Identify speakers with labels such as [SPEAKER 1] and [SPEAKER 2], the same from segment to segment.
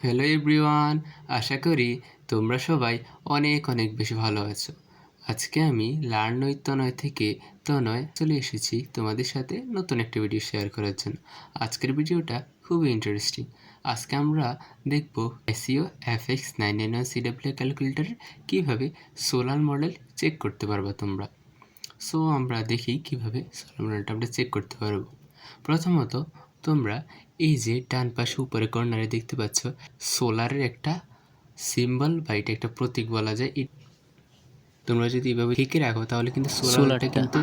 [SPEAKER 1] Hello everyone আশা করি তোমরা সবাই অনেক অনেক বেশি ভালো আছো। আজকে আমি লার্ন নয়, তনয় থেকে তনয় চলে এসেছি তোমাদের সাথে নতুন একটা ভিডিও শেয়ার করার জন্য। আজকের ভিডিওটা খুবই ইন্টারেস্টিং আজকে আমরা দেখব SEO F X nine nine one CW ক্যালকুলেটারের কীভাবে সোলার মডেল চেক করতে পারবা তোমরা। সো আমরা দেখি কীভাবে সোলার মডেলটা আমরা চেক করতে পারব। প্রথমত তোমরা এই যে ডান পাশে উপরে কর্নারে দেখতে পাচ্ছ সোলারের একটা সিম্বল বা এটা একটা প্রতীক বলা যায়। তোমরা যদি এভাবে ঠিকই রাখো তাহলে কিন্তু সোলারটা। কিন্তু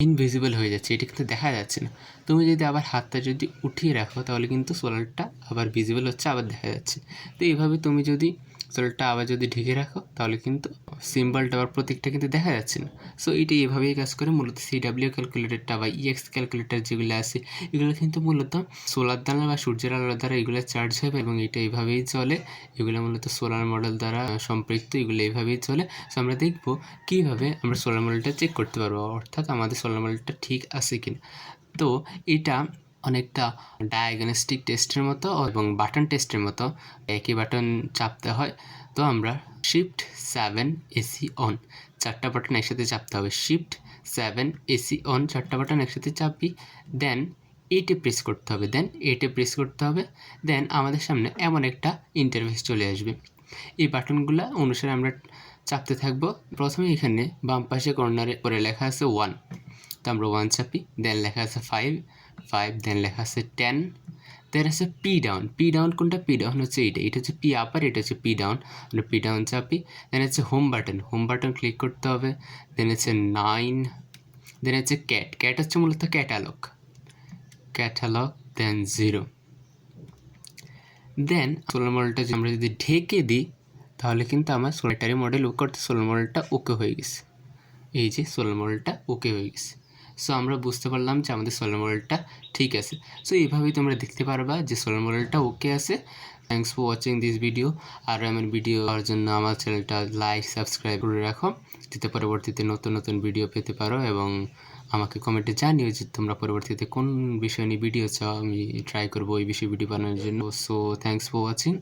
[SPEAKER 1] ইনভিজিবল হয়ে যাচ্ছে। এটা কিন্তু দেখা যাচ্ছে না। তুমি যদি আবার হাতটা যদি উঠিয়ে রাখো তাহলে কিন্তু সোলারটা আবার ভিজিবল হচ্ছে আবার দেখা যাচ্ছে। তো এইভাবে তুমি যদি সোলারটা আবার যদি ঢেকে রাখো, তাহলে কিন্তু সিম্বলটা বা প্রতীকটা কিন্তু দেখা যাচ্ছে না। সো এটা এভাবেই কাজ করে মূলত সিডাব্লিউ ক্যালকুলেটরটা বা ইএক্স ক্যালকুলেটর যেগুলো আছে, এগুলো কিন্তু মূলত সোলার দ্বারা বা সূর্যের আলোর দ্বারা এগুলো চার্জ হবে এবং এটা এভাবেই চলে। এগুলো মূলত সোলার মডেল দ্বারা সম্পৃক্ত, এগুলো এইভাবেই চলে। সো আমরা দেখব কীভাবে আমরা সোলার মডেলটা চেক করতে পারব, অর্থাৎ আমাদের সোলার মডেলটা ঠিক আছে কিনা। তো, এটা অনেকটা ডায়াগনস্টিক টেস্টের মতো এবং বাটন টেস্টের মতো একই বাটন চাপতে হয়। তো আমরা শিফট সেভেন এসি অন চারটা বাটন একসাথে চাপতে হবে। শিফট সেভেন এসি অন চারটা বাটন একসাথে চাপি দেন এইটে প্রেস করতে হবে। দেন এইটে প্রেস করতে হবে। দেন আমাদের সামনে এমন একটা ইন্টারফেস চলে আসবে। এই বাটনগুলো অনুসারে আমরা চাপতে থাকব। প্রথমে এখানে বাম পাশে কর্নারে করে লেখা আছে ওয়ান তো আমরা ওয়ান চাপি দেন লেখা আছে ফাইভ ফাইভ দেন লেখা আছে টেন দেন আছে পি ডাউন পি ডাউন কোনটা? পি ডাউন হচ্ছে এইটা। এটা হচ্ছে পি আপার এটা হচ্ছে পি ডাউন আমরা পি ডাউন চাপি। দেন হচ্ছে home button home button click করতে হবে। দেন হচ্ছে নাইন দেন হচ্ছে ক্যাট ক্যাট হচ্ছে মূলত catalog catalog then zero then solar মডেলটা আমরা যদি ঢেকে দিই, তাহলে কিন্তু আমার সোলারটারি মডেল ও করতে সোলার মডেলটা ওকে হয়ে গেছে। এই যে সোলার মডেলটা ওকে হয়ে গেছে। সো আমরা বুঝতে পারলাম যে আমাদের সোলার মডেলটা ঠিক আছে। সো এইভাবেই তোমরা দেখতে পারবা যে সোলার মডেলটা ওকে আছে। Thanks for watching this video আর আমার ভিডিও হওয়ার জন্য আমার চ্যানেলটা লাইক সাবস্ক্রাইব করে রাখো। যাতে পরবর্তীতে নতুন নতুন ভিডিও পেতে পারো এবং আমাকে কমেন্টে জানিও যে তোমরা পরবর্তীতে কোন বিষয় নিয়ে ভিডিও চাও। আমি ট্রাই করব ওই বিষয়ে ভিডিও বানানোর জন্য। So thanks for watching